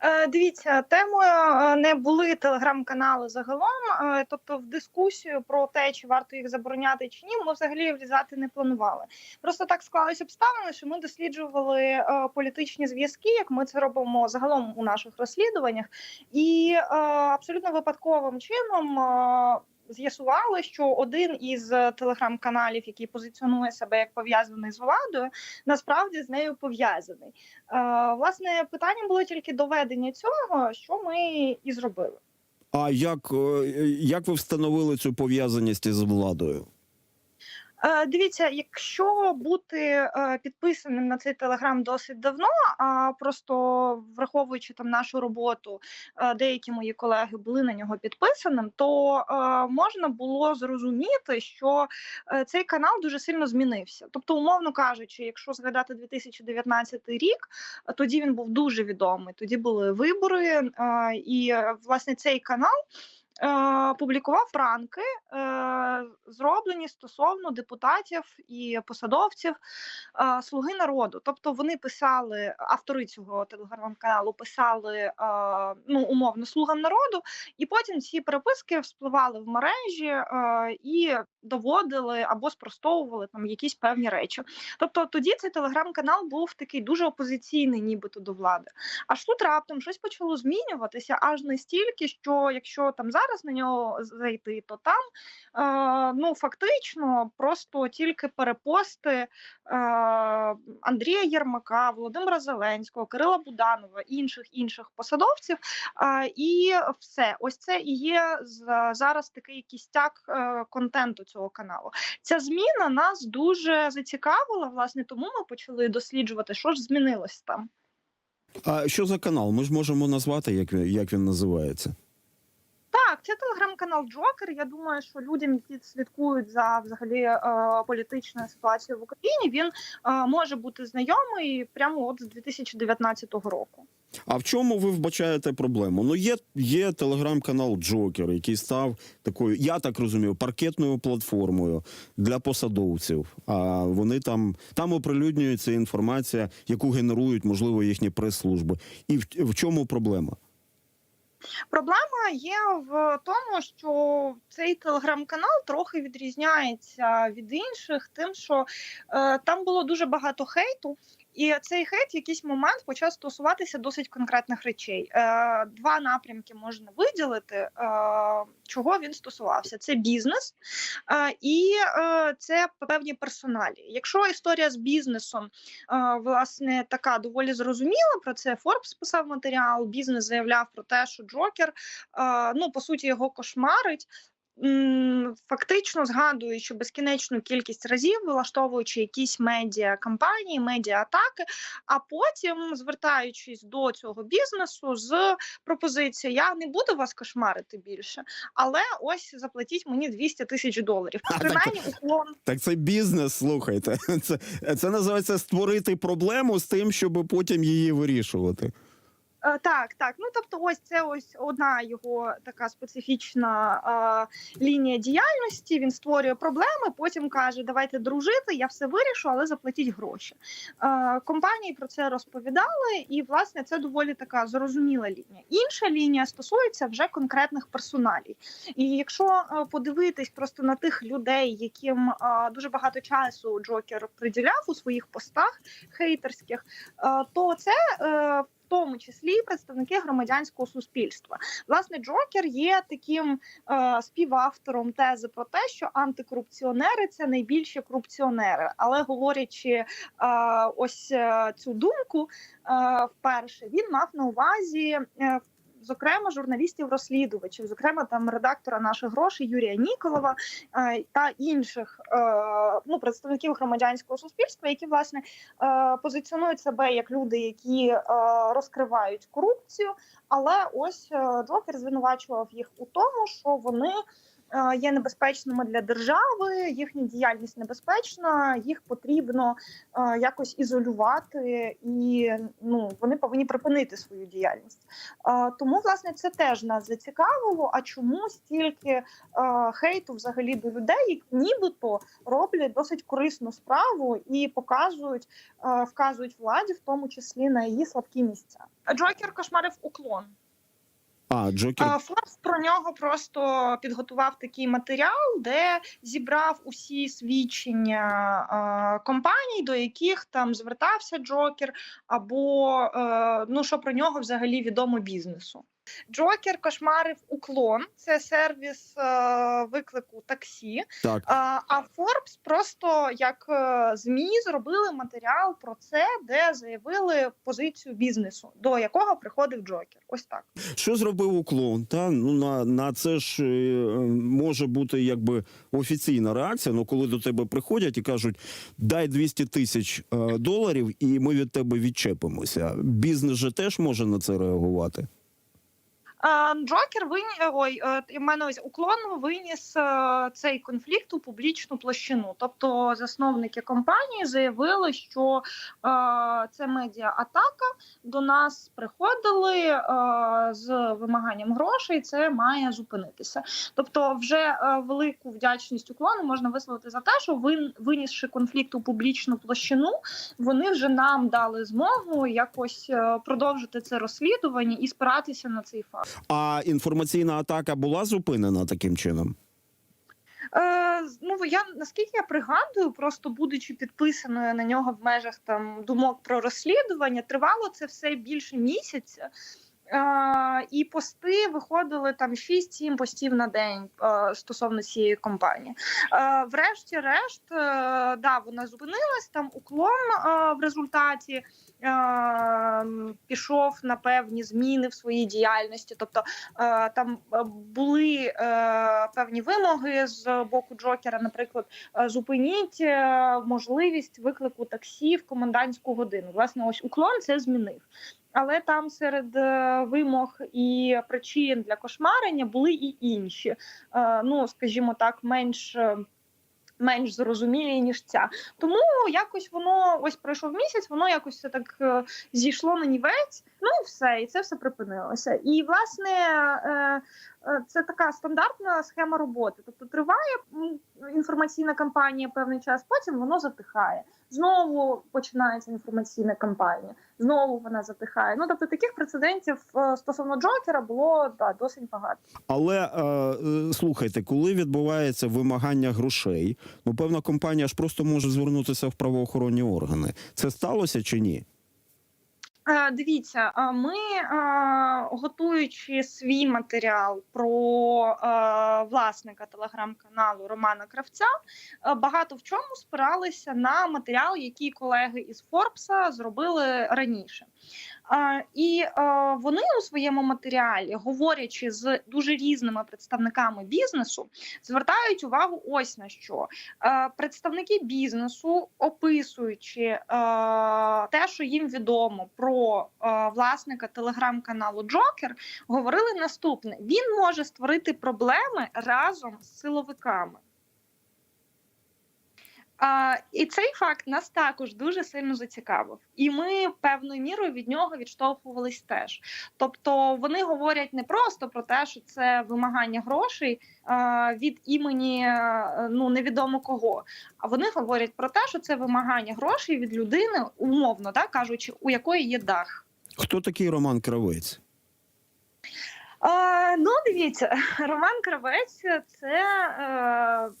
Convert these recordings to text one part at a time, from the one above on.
Е, Дивіться, темою е, не були телеграм-канали загалом. е, Тобто, в дискусію про те, чи варто їх забороняти чи ні, ми взагалі влізати не планували. Просто так склалися обставини, що ми досліджували політичні зв'язки, як ми це робимо загалом у наших розслідуваннях, і абсолютно випадковим чином. З'ясували, що один із е, телеграм-каналів, який позиціонує себе як пов'язаний з владою, насправді з нею пов'язаний. Е, власне, питання було тільки доведення цього, що ми і зробили. А як, е, як ви встановили цю пов'язаність із владою? Е, Дивіться, якщо бути е, підписаним на цей телеграм досить давно, а просто враховуючи там нашу роботу, е, деякі мої колеги були на нього підписаним, то можна було зрозуміти, що цей канал дуже сильно змінився. Тобто, умовно кажучи, якщо згадати 2019 рік, тоді він був дуже відомий. Тоді були вибори, і власне цей канал. Е, Публікував ранки, е, зроблені стосовно депутатів і посадовців е, Слуги народу. Тобто вони писали, автори цього телеграм-каналу писали ну, умовно слугам народу, і потім ці переписки вспливали в мережі і доводили або спростовували там якісь певні речі. Тобто тоді цей телеграм-канал був такий дуже опозиційний, нібито до влади. Аж тут раптом щось почало змінюватися, аж настільки, що якщо там зараз на нього зайти, то там е, ну фактично просто тільки перепости е, Андрія Єрмака, Володимира Зеленського, Кирила Буданова, інших інших посадовців. Е, і все, ось це і є зараз такий кістяк контенту цього каналу. Ця зміна нас дуже зацікавила. Власне, тому ми почали досліджувати, що ж змінилось там. А що за канал? Ми ж можемо назвати, як як він називається. Так, це телеграм-канал Джокер. Я думаю, що людям, які слідкують за взагалі е, політичною ситуацією в Україні, він е, може бути знайомий прямо от з 2019 року. А в чому ви вбачаєте проблему? Ну, є, є телеграм-канал Джокер, який став такою, я так розумію, паркетною платформою для посадовців. А вони там там оприлюднюється інформація, яку генерують, можливо, їхні прес-служби. І в, в чому проблема? Проблема є в тому, що цей телеграм-канал трохи відрізняється від інших, тим, що е, там було дуже багато хейту. І цей хейт в якийсь момент почав стосуватися досить конкретних речей. Е, два напрямки можна виділити, е, чого він стосувався: це бізнес е, і це певні персоналі. Якщо історія з бізнесом власне така доволі зрозуміла, про це Форбс писав матеріал. Бізнес заявляв про те, що Джокер ну по суті його кошмарить. Фактично згадуючи безкінечну кількість разів, вилаштовуючи якісь медіа кампанії, медіа атаки, а потім звертаючись до цього бізнесу з пропозицією: я не буду вас кошмарити більше, але ось заплатіть мені 200 тисяч доларів. А, так- Принаймні, уклон Так це бізнес, слухайте. Це, це називається створити проблему з тим, щоб потім її вирішувати. Е, Так, так. Ну тобто, ось це ось одна його така специфічна е, лінія діяльності. Він створює проблеми, потім каже: Давайте дружити, я все вирішу, але заплатіть гроші. Е, компанії про це розповідали, і власне це доволі така зрозуміла лінія. Інша лінія стосується вже конкретних персоналів. І якщо е, подивитись просто на тих людей, яким е, дуже багато часу Джокер приділяв у своїх постах хейтерських, е, то це. е, тому числі представники громадянського суспільства. Власне, Джокер є таким е, співавтором тези про те, що антикорупціонери це найбільші корупціонери. Але говорячи е, ось е, цю думку е, вперше, він мав на увазі. Е, Зокрема, журналістів-розслідувачів, зокрема там редактора наших грошей Юрія Ніколова е, та інших е, ну представників громадянського суспільства, які власне е, позиціонують себе як люди, які розкривають корупцію. Але ось Джокер звинувачував їх у тому, що вони є небезпечними для держави, їхня діяльність небезпечна, їх потрібно е, якось ізолювати, і ну вони повинні припинити свою діяльність. Е, Тому власне це теж нас зацікавило. А чому стільки е, хейту взагалі до людей, які нібито роблять досить корисну справу і показують, е, вказують владі, в тому числі на її слабкі місця. Джокер кошмарив уклон. А, Джокер. А, про нього просто підготував такий матеріал, де зібрав усі свідчення а, компаній, до яких там звертався Джокер, або е, ну що про нього взагалі відомо бізнесу. Джокер кошмарив уклон, це сервіс е, виклику таксі. Так. А, а Forbes просто як е, змі зробили матеріал про це, де заявили позицію бізнесу, до якого приходив Джокер. Ось так. Що зробив уклон? Та ну на, на це ж е, може бути якби офіційна реакція. Ну коли до тебе приходять і кажуть, дай 200 тисяч е, доларів, і ми від тебе відчепимося. Бізнес же теж може на це реагувати. А, Джокер вині... ой, е, я маю уклон виніс е, цей конфлікт у публічну площину. Тобто засновники компанії заявили, що е, це медіа-атака. До нас приходили е, з вимаганням грошей. Це має зупинитися. Тобто, вже е, велику вдячність уклону можна висловити за те, що вин... винісши конфлікт у публічну площину, вони вже нам дали змогу якось е, продовжити це розслідування і спиратися на цей факт. А інформаційна атака була зупинена таким чином. Е, ну я наскільки я пригадую, просто будучи підписаною на нього в межах там думок про розслідування, тривало це все більше місяця. Е, і пости виходили там 6-7 постів на день е, стосовно цієї компанії. Е, врешті-решт, да, вона зупинилась там уклон в результаті. Пішов на певні зміни в своїй діяльності, тобто там були певні вимоги з боку Джокера, наприклад, зупиніть можливість виклику таксі в комендантську годину. Власне, ось уклон це змінив. Але там серед е, вимог і причин для кошмарення були і інші, е, ну скажімо так, менш. е, Менш зрозумілі ніж ця, тому якось воно ось пройшов місяць, воно якось все так зійшло на нівець. Ну і все, і це все припинилося. І власне це така стандартна схема роботи. Тобто триває інформаційна кампанія певний час, потім воно затихає. Знову починається інформаційна кампанія, знову вона затихає. Ну тобто таких прецедентів е, стосовно Джокера було да, досить багато. Але е, е, слухайте, коли відбувається вимагання грошей, ну певна компанія ж просто може звернутися в правоохоронні органи. Це сталося чи ні? Е, Дивіться, ми е, готуючи свій матеріал про е, власника телеграм-каналу Романа Кравця, багато в чому спиралися на матеріал, який колеги із Форбса зробили раніше. І е, вони у своєму матеріалі, говорячи з дуже різними представниками бізнесу, звертають увагу ось на що Е, представники бізнесу, описуючи е, те, що їм відомо про власника телеграм-каналу Джокер, говорили наступне: він може створити проблеми разом з силовиками. А, і цей факт нас також дуже сильно зацікавив, і ми певною мірою від нього відштовхувались теж. Тобто вони говорять не просто про те, що це вимагання грошей а, від імені е, ну невідомо кого. А вони говорять про те, що це вимагання грошей від людини, умовно так кажучи, у якої є дах. Хто такий Роман Кравець? А, ну, дивіться, Роман Кравець це. Е, м,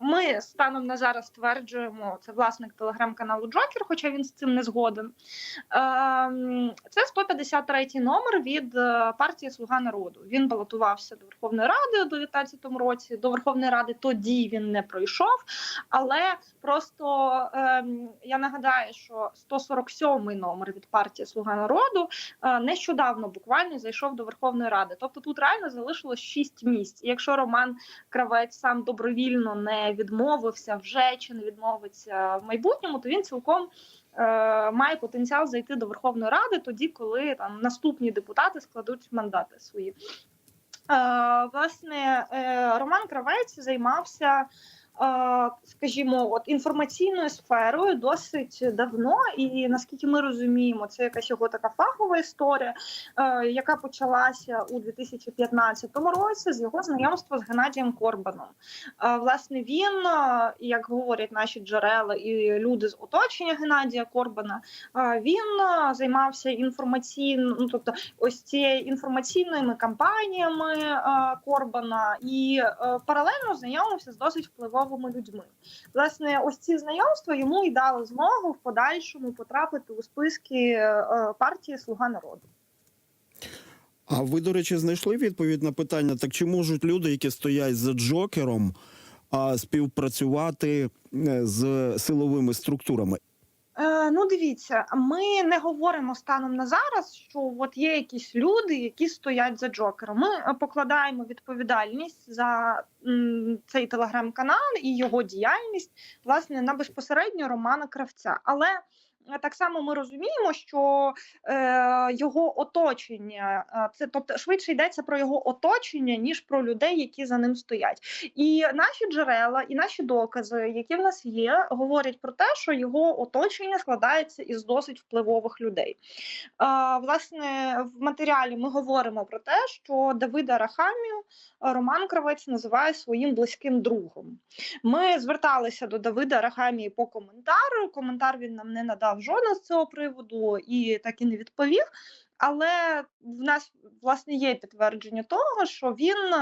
ми станом на зараз стверджуємо, це власник телеграм-каналу Джокер, хоча він з цим не згоден. Ем, Це 153-й номер від е, партії Слуга народу. Він балотувався до Верховної Ради у 2019 році. До Верховної Ради тоді він не пройшов. Але просто ем, я нагадаю, що 147-й номер від партії Слуга народу е, нещодавно буквально зайшов до Верховної Ради. Тобто тут реально залишилось 6 місць. Якщо Роман Кравець сам добровільно не відмовився вже чи не відмовиться в майбутньому, то він цілком. е, Має потенціал зайти до Верховної Ради тоді, коли там наступні депутати складуть мандати свої. власне, е, Роман Кравець займався, е, скажімо, от інформаційною сферою досить давно, і наскільки ми розуміємо, це якась його така фахова історія, е, яка почалася у 2015 році з його знайомства з Геннадієм Корбаном. Е, Власне, він, е, як говорять наші джерела і люди з оточення Геннадія Корбана, він займався інформаційно, ну тобто ось цією інформаційними кампаніями Корбана і паралельно знайомився з досить впливовими людьми. Власне, ось ці знайомства йому і дали змогу в подальшому потрапити у списки е, партії Слуга народу. А ви, до речі, знайшли відповідь на питання: так чи можуть люди, які стоять за Джокером, співпрацювати е, з силовими структурами? Е, ну, дивіться, ми не говоримо станом на зараз, що от є якісь люди, які стоять за Джокером. Ми е, покладаємо відповідальність за цей телеграм-канал і його діяльність власне на безпосередньо Романа Кравця. Але так само ми розуміємо, що е, його оточення, е, це тобто швидше йдеться про його оточення, ніж про людей, які за ним стоять. І наші джерела, і наші докази, які в нас є, говорять про те, що його оточення складається із досить впливових людей. А, власне, в матеріалі ми говоримо про те, що Давида Рахамію Роман Кравець називає своїм близьким другом. Ми зверталися до Давида Рахамії по коментару. Коментар він нам не надав жодного з цього приводу і так і не відповів. Але в нас власне є підтвердження того, що він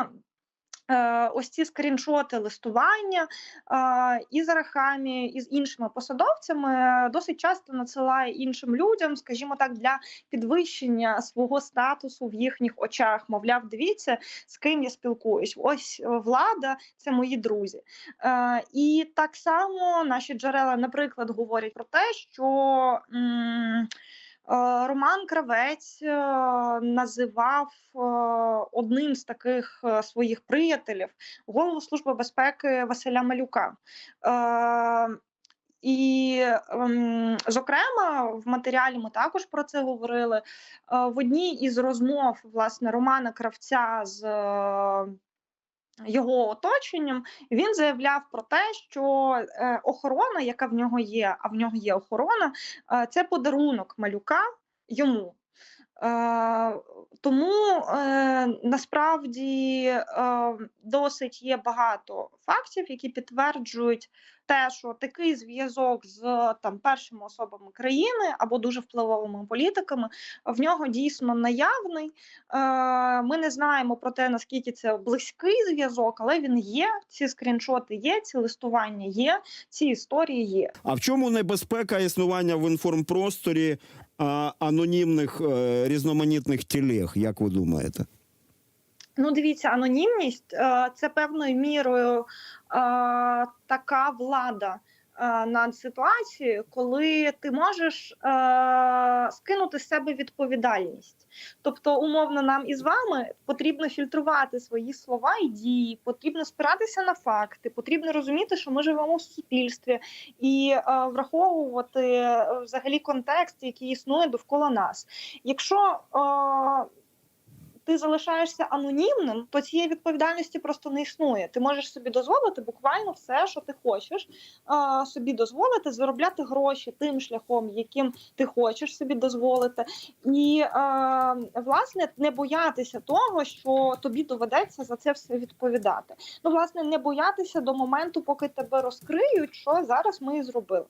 ось ці скріншоти листування е, із Рахамі, і з іншими посадовцями е, досить часто надсилає іншим людям, скажімо так, для підвищення свого статусу в їхніх очах. Мовляв, дивіться, з ким я спілкуюсь. Ось е, влада, це мої друзі. Е, і так само наші джерела, наприклад, говорять про те, що. Е, Роман Кравець е, називав е, одним з таких своїх приятелів голову служби безпеки Василя Малюка. І, ем, зокрема, в матеріалі ми також про це говорили. В одній із розмов власне Романа Кравця з його оточенням він заявляв про те, що е, охорона, яка в нього є, а в нього є охорона, е, це подарунок малюка йому. Тому е, насправді е, досить є багато фактів, які підтверджують те, що такий зв'язок з там першими особами країни або дуже впливовими політиками в нього дійсно наявний. Е, Ми не знаємо про те, наскільки це близький зв'язок, але він є. Ці скріншоти є, ці листування є, ці історії є. А в чому небезпека існування в інформпросторі анонімних е, різноманітних тілег, як ви думаєте? Ну, дивіться, анонімність е, це певною мірою е, така влада е, над ситуацією, коли ти можеш е, скинути з себе відповідальність. Тобто, умовно, нам із вами потрібно фільтрувати свої слова і дії, потрібно спиратися на факти, потрібно розуміти, що ми живемо в суспільстві, і е, враховувати е, взагалі контекст, який існує довкола нас. Якщо е, ти залишаєшся анонімним, то цієї відповідальності просто не існує. Ти можеш собі дозволити буквально все, що ти хочеш, собі дозволити заробляти гроші тим шляхом, яким ти хочеш собі дозволити, і власне не боятися того, що тобі доведеться за це все відповідати. Ну, власне, не боятися до моменту, поки тебе розкриють, що зараз ми і зробили.